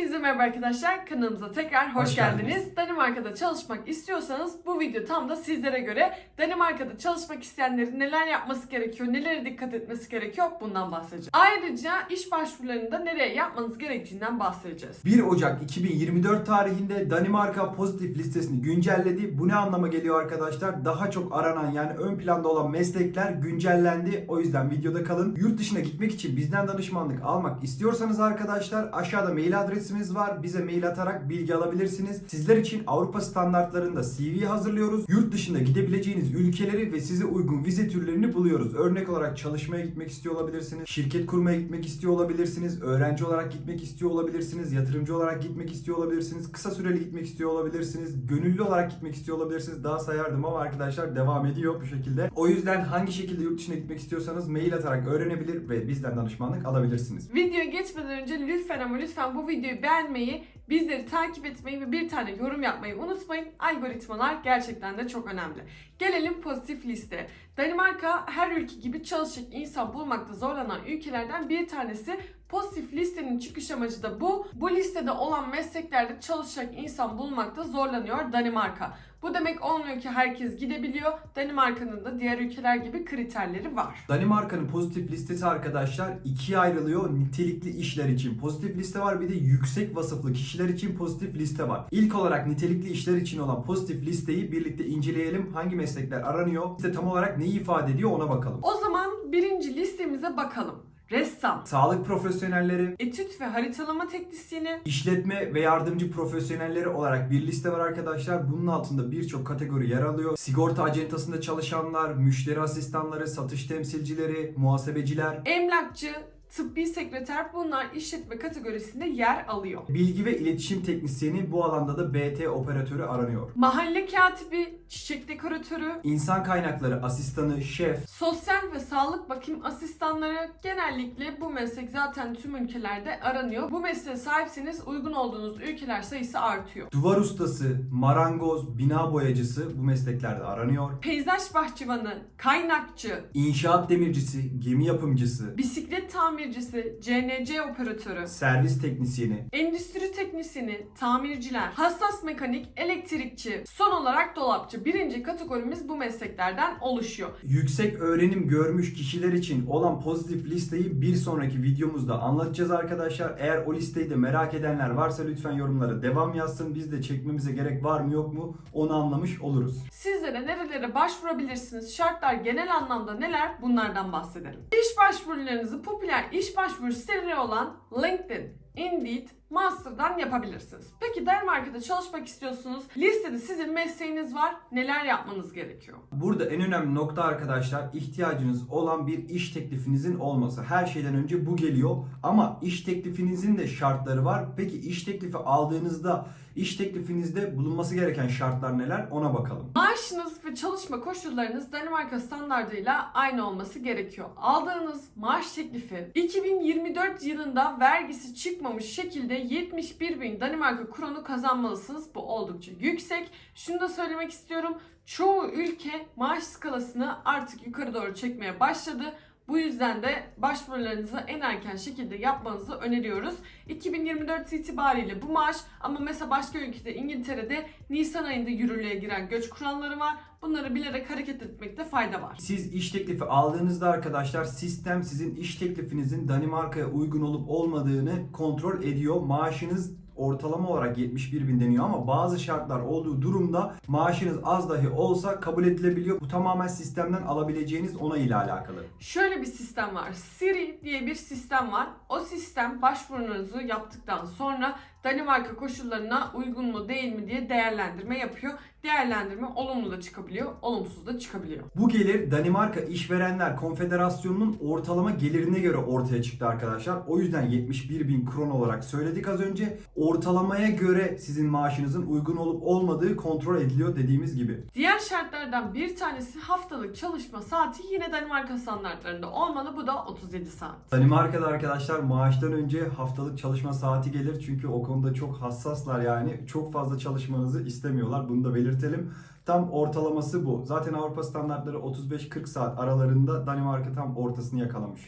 Hepinize merhaba arkadaşlar. Kanalımıza tekrar hoş, Hoş geldiniz. geldiniz. Danimarka'da çalışmak istiyorsanız bu video tam da sizlere göre. Danimarka'da çalışmak isteyenlerin neler yapması gerekiyor, nelere dikkat etmesi gerekiyor bundan bahsedeceğim. Ayrıca iş başvurularında nereye yapmanız gerektiğinden bahsedeceğiz. 1 Ocak 2024 tarihinde Danimarka pozitif listesini güncelledi. Bu ne anlama geliyor arkadaşlar? Daha çok aranan yani ön planda olan meslekler güncellendi. O yüzden videoda kalın. Yurt dışına gitmek için bizden danışmanlık almak istiyorsanız arkadaşlar aşağıda mail adresimiz var. Bize mail atarak bilgi alabilirsiniz. Sizler için Avrupa standartlarında CV hazırlıyoruz. Yurt dışında gidebileceğiniz ülkeleri ve size uygun vize türlerini buluyoruz. Örnek olarak çalışmaya gitmek istiyor olabilirsiniz. Şirket kurmaya gitmek istiyor olabilirsiniz. Öğrenci olarak gitmek istiyor olabilirsiniz. Yatırımcı olarak gitmek istiyor olabilirsiniz. Kısa süreli gitmek istiyor olabilirsiniz. Gönüllü olarak gitmek istiyor olabilirsiniz. Daha sayardım ama arkadaşlar devam ediyor bu şekilde. O yüzden hangi şekilde yurt dışına gitmek istiyorsanız mail atarak öğrenebilir ve bizden danışmanlık alabilirsiniz. Videoya geçmeden önce lütfen ama lütfen bu videoyu beğenmeyi, bizleri takip etmeyi ve bir tane yorum yapmayı unutmayın. Algoritmalar gerçekten de çok önemli. Gelelim pozitif liste. Danimarka her ülke gibi çalışacak insan bulmakta zorlanan ülkelerden bir tanesi. Pozitif listenin çıkış amacı da bu. Bu listede olan mesleklerde çalışacak insan bulmakta zorlanıyor Danimarka. Bu demek olmuyor ki herkes gidebiliyor. Danimarka'nın da diğer ülkeler gibi kriterleri var. Danimarka'nın pozitif listesi arkadaşlar ikiye ayrılıyor. Nitelikli işler için pozitif liste var bir de yüksek vasıflı kişiler için pozitif liste var. İlk olarak nitelikli işler için olan pozitif listeyi birlikte inceleyelim. Hangi meslekler aranıyor? Liste tam olarak neyi ifade ediyor ona bakalım. O zaman birinci listemize bakalım. Ressam, Sağlık profesyonelleri, etüt ve haritalama teknisyeni, İşletme ve yardımcı profesyonelleri olarak bir liste var arkadaşlar. Bunun altında birçok kategori yer alıyor. Sigorta acentasında çalışanlar, müşteri asistanları, satış temsilcileri, muhasebeciler, emlakçı, tıbbi sekreter bunlar işletme kategorisinde yer alıyor. bilgi ve iletişim teknisyeni bu alanda da BT operatörü aranıyor. Mahalle katibi, çiçek dekoratörü, İnsan kaynakları asistanı, şef, sosyal ve sağlık bakım asistanları genellikle bu meslek zaten tüm ülkelerde aranıyor. Bu mesleğe sahipseniz uygun olduğunuz ülkeler sayısı artıyor. duvar ustası, marangoz, bina boyacısı bu mesleklerde aranıyor. Peyzaj bahçıvanı, kaynakçı, İnşaat demircisi, gemi yapımcısı, bisiklet tamircisi, CNC operatörü, servis teknisyeni, Endüstri teknisyeni, tamirciler, hassas mekanik, elektrikçi, son olarak dolapçı. Birinci kategorimiz bu mesleklerden oluşuyor. Yüksek öğrenim görmüş kişiler için olan pozitif listeyi bir sonraki videomuzda anlatacağız arkadaşlar. Eğer o listeyi de merak edenler varsa lütfen yorumlara devam yazsın. Biz de çekmemize gerek var mı yok mu onu anlamış oluruz. Sizlere nerelere başvurabilirsiniz, şartlar genel anlamda neler bunlardan bahsedelim. İş başvurularınızı popüler iş başvuru siteleri olan LinkedIn, Indeed, Master'dan yapabilirsiniz. Peki Danimarka'da çalışmak istiyorsunuz. Listede sizin mesleğiniz var. Neler yapmanız gerekiyor? Burada en önemli nokta arkadaşlar ihtiyacınız olan bir iş teklifinizin olması. Her şeyden önce bu geliyor ama iş teklifinizin de şartları var. Peki iş teklifi aldığınızda iş teklifinizde bulunması gereken şartlar neler ona bakalım. Maaşınız ve çalışma koşullarınız Danimarka standartıyla aynı olması gerekiyor. Aldığınız maaş teklifi 2024 yılında vergisi çıkmamış şekilde 71 bin Danimarka kronu kazanmalısınız. Bu oldukça yüksek. Şunu da söylemek istiyorum. Çoğu ülke maaş skalasını artık yukarı doğru çekmeye başladı. Bu yüzden de başvurularınızı en erken şekilde yapmanızı öneriyoruz. 2024 itibariyle bu maaş ama mesela başka ülkede İngiltere'de Nisan ayında yürürlüğe giren göç kuralları var. Bunları bilerek hareket etmekte fayda var. Siz iş teklifi aldığınızda arkadaşlar sistem sizin iş teklifinizin Danimarka'ya uygun olup olmadığını kontrol ediyor. Maaşınız ortalama olarak 71 bin deniyor ama bazı şartlar olduğu durumda maaşınız az dahi olsa kabul edilebiliyor. Bu tamamen sistemden alabileceğiniz onay ile alakalı. Şöyle bir sistem var. Siri diye bir sistem var. O sistem başvurunuzu yaptıktan sonra Danimarka koşullarına uygun mu değil mi diye değerlendirme yapıyor. Değerlendirme olumlu da çıkabiliyor, olumsuz da çıkabiliyor. Bu gelir Danimarka İşverenler Konfederasyonu'nun ortalama gelirine göre ortaya çıktı arkadaşlar. O yüzden 71 bin kron olarak söyledik az önce. Ortalamaya göre sizin maaşınızın uygun olup olmadığı kontrol ediliyor dediğimiz gibi. Diğer şartlardan bir tanesi haftalık çalışma saati yine Danimarka standartlarında olmalı. Bu da 37 saat. Danimarka'da arkadaşlar maaştan önce haftalık çalışma saati gelir. Çünkü o konuda çok hassaslar yani. Çok fazla çalışmanızı istemiyorlar. Bunu da belirtelim. Tam ortalaması bu. Zaten Avrupa standartları 35-40 saat aralarında Danimarka tam ortasını yakalamış.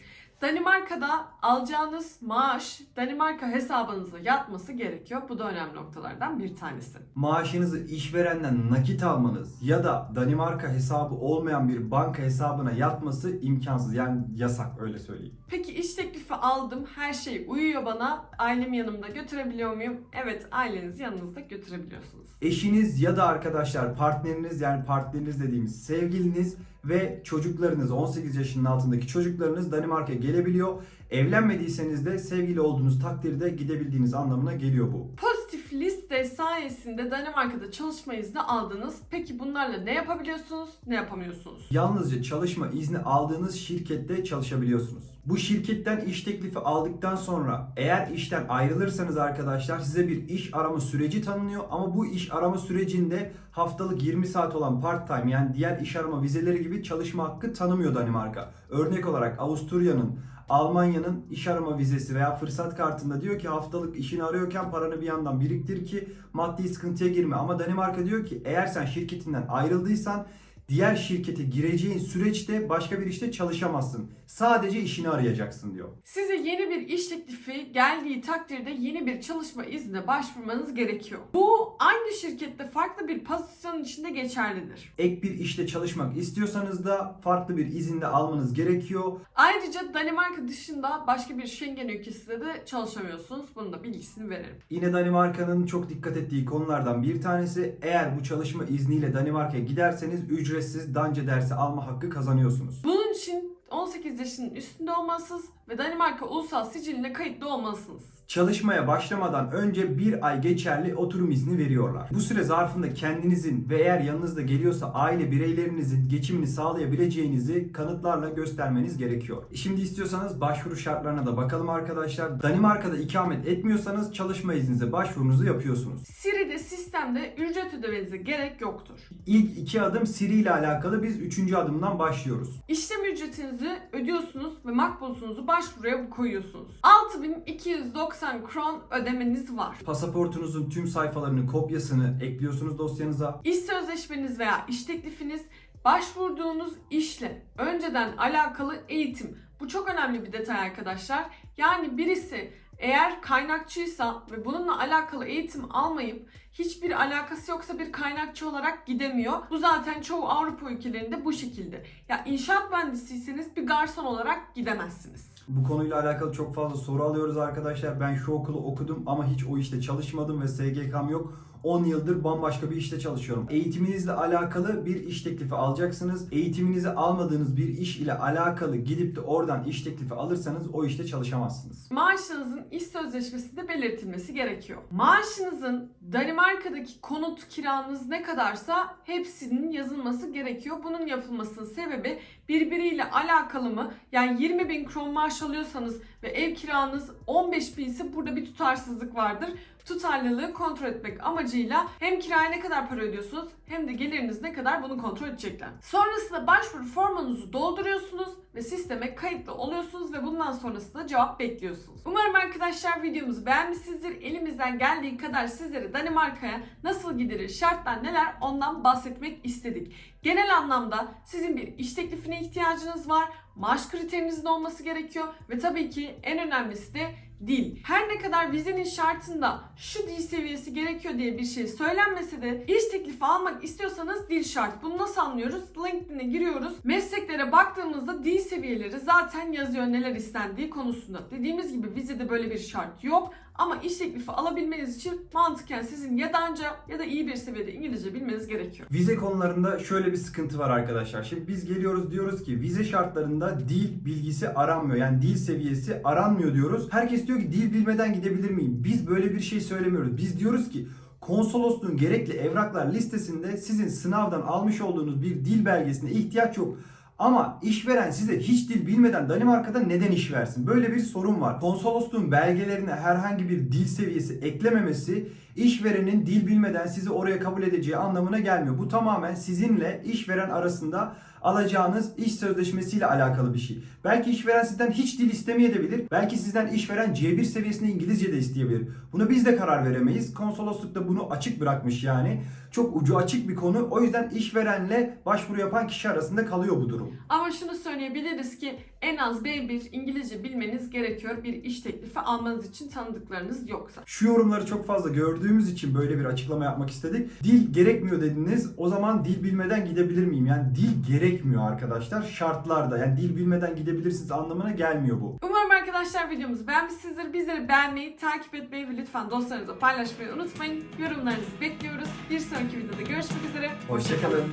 Danimarka'da alacağınız maaş Danimarka hesabınıza yatması gerekiyor. Bu da önemli noktalardan bir tanesi. Maaşınızı işverenden nakit almanız ya da Danimarka hesabı olmayan bir banka hesabına yatması imkansız. Yani yasak öyle söyleyeyim. Peki iş teklifi aldım, her şey uyuyor bana. Ailemi yanımda götürebiliyor muyum? Evet, ailenizi yanınızda götürebiliyorsunuz. Eşiniz ya da arkadaşlar partneriniz yani partneriniz dediğimiz sevgiliniz ve çocuklarınız 18 yaşının altındaki çocuklarınız Danimarka'ya gelebiliyor. Evlenmediyseniz de sevgili olduğunuz takdirde gidebildiğiniz anlamına geliyor bu. Pozitif liste sayesinde Danimarka'da çalışma izni aldınız. Peki bunlarla ne yapabiliyorsunuz, ne yapamıyorsunuz? Yalnızca çalışma izni aldığınız şirkette çalışabiliyorsunuz. Bu şirketten iş teklifi aldıktan sonra eğer işten ayrılırsanız arkadaşlar size bir iş arama süreci tanınıyor ama bu iş arama sürecinde haftalık 20 saat olan part time yani diğer iş arama vizeleri gibi çalışma hakkı tanımıyor Danimarka. Örnek olarak Avusturya'nın Almanya'nın iş arama vizesi veya fırsat kartında diyor ki haftalık işini arıyorken paranı bir yandan biriktir ki maddi sıkıntıya girme. Ama Danimarka diyor ki eğer sen şirketinden ayrıldıysan diğer şirkete gireceğin süreçte başka bir işte çalışamazsın. Sadece işini arayacaksın diyor. Size yeni bir iş teklifi geldiği takdirde yeni bir çalışma iznine başvurmanız gerekiyor. Bu aynı şirkette farklı bir pozisyonun içinde geçerlidir. Ek bir işte çalışmak istiyorsanız da farklı bir izinde almanız gerekiyor. Ayrıca Danimarka dışında başka bir Schengen ülkesinde de çalışamıyorsunuz. Bunun da bilgisini verelim. Yine Danimarka'nın çok dikkat ettiği konulardan bir tanesi eğer bu çalışma izniyle Danimarka'ya giderseniz ücretsiz Danca dersi alma hakkı kazanıyorsunuz. Bunun için 18 yaşının üstünde olmalısınız ve Danimarka ulusal siciline kayıtlı olmalısınız. Çalışmaya başlamadan önce bir ay geçerli oturum izni veriyorlar. Bu süre zarfında kendinizin ve eğer yanınızda geliyorsa aile bireylerinizin geçimini sağlayabileceğinizi kanıtlarla göstermeniz gerekiyor. Şimdi istiyorsanız başvuru şartlarına da bakalım arkadaşlar. Danimarka'da ikamet etmiyorsanız çalışma izninize başvurunuzu yapıyorsunuz. Siri'de sistemde ücret ödemenize gerek yoktur. İlk iki adım Siri ile alakalı biz üçüncü adımdan başlıyoruz. İşlem ücretinizi ödüyorsunuz ve makbulsunuzu başvuruya koyuyorsunuz. 6290 kron ödemeniz var. Pasaportunuzun tüm sayfalarının kopyasını ekliyorsunuz dosyanıza. İş sözleşmeniz veya iş teklifiniz başvurduğunuz işle önceden alakalı eğitim. Bu çok önemli bir detay arkadaşlar. Yani birisi eğer kaynakçıysa ve bununla alakalı eğitim almayıp hiçbir alakası yoksa bir kaynakçı olarak gidemiyor. Bu zaten çoğu Avrupa ülkelerinde bu şekilde. Ya inşaat mühendisiyseniz bir garson olarak gidemezsiniz. Bu konuyla alakalı çok fazla soru alıyoruz arkadaşlar. Ben şu okulu okudum ama hiç o işte çalışmadım ve SGK'm yok. 10 yıldır bambaşka bir işte çalışıyorum. Eğitiminizle alakalı bir iş teklifi alacaksınız. Eğitiminizi almadığınız bir iş ile alakalı gidip de oradan iş teklifi alırsanız o işte çalışamazsınız. Maaşınızın iş sözleşmesinde belirtilmesi gerekiyor. Maaşınızın Danimarka'daki konut kiranız ne kadarsa hepsinin yazılması gerekiyor. Bunun yapılmasının sebebi birbiriyle alakalı mı? Yani 20 bin kron maaş alıyorsanız ve ev kiranız 15 bin ise burada bir tutarsızlık vardır. Tutarlılığı kontrol etmek amacıyla hem kiraya ne kadar para ödüyorsunuz hem de geliriniz ne kadar bunu kontrol edecekler. Sonrasında başvuru formunuzu dolduruyorsunuz ve sisteme kayıtlı oluyorsunuz ve bundan sonrasında cevap bekliyorsunuz. Umarım arkadaşlar videomuzu beğenmişsinizdir. Elimizden geldiği kadar sizlere Danimarka'ya nasıl gidilir, şartlar neler ondan bahsetmek istedik. Genel anlamda sizin bir iş teklifine ihtiyacınız var. Maaş kriterinizin olması gerekiyor ve tabii ki en önemlisi de dil. Her ne kadar vizenin şartında şu dil seviyesi gerekiyor diye bir şey söylenmese de iş teklifi almak istiyorsanız dil şart. Bunu nasıl anlıyoruz? LinkedIn'e giriyoruz. Mesleklere baktığımızda dil seviyeleri zaten yazıyor neler istendiği konusunda. Dediğimiz gibi vizede böyle bir şart yok. Ama iş teklifi alabilmeniz için mantıken sizin ya danca ya da iyi bir seviyede İngilizce bilmeniz gerekiyor. Vize konularında şöyle bir sıkıntı var arkadaşlar. Şimdi biz geliyoruz diyoruz ki vize şartlarında dil bilgisi aranmıyor. Yani dil seviyesi aranmıyor diyoruz. Herkes diyor ki dil bilmeden gidebilir miyim? Biz böyle bir şey söylemiyoruz. Biz diyoruz ki konsolosluğun gerekli evraklar listesinde sizin sınavdan almış olduğunuz bir dil belgesine ihtiyaç yok. Ama işveren size hiç dil bilmeden Danimarka'da neden iş versin? Böyle bir sorun var. Konsolosluğun belgelerine herhangi bir dil seviyesi eklememesi işverenin dil bilmeden sizi oraya kabul edeceği anlamına gelmiyor. Bu tamamen sizinle işveren arasında alacağınız iş sözleşmesiyle alakalı bir şey. Belki işveren sizden hiç dil istemeyebilir. Belki sizden işveren C1 seviyesinde İngilizce de isteyebilir. Buna biz de karar veremeyiz. Konsolosluk da bunu açık bırakmış yani. Çok ucu açık bir konu. O yüzden işverenle başvuru yapan kişi arasında kalıyor bu durum. Ama şunu söyleyebiliriz ki en az B1 İngilizce bilmeniz gerekiyor bir iş teklifi almanız için tanıdıklarınız yoksa. Şu yorumları çok fazla gördüğümüz için böyle bir açıklama yapmak istedik. Dil gerekmiyor dediniz. O zaman dil bilmeden gidebilir miyim? Yani dil gerekmiyor arkadaşlar. Şartlarda. Yani dil bilmeden gidebilirsiniz anlamına gelmiyor bu. Umarım arkadaşlar videomuzu beğenmişsinizdir. Bizleri beğenmeyi, takip etmeyi ve lütfen dostlarınızla paylaşmayı unutmayın. Yorumlarınızı bekliyoruz. Bir sonraki videoda görüşmek üzere. Hoşçakalın.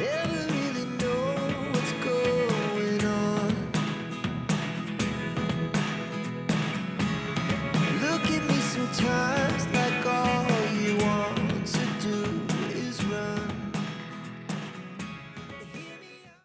Never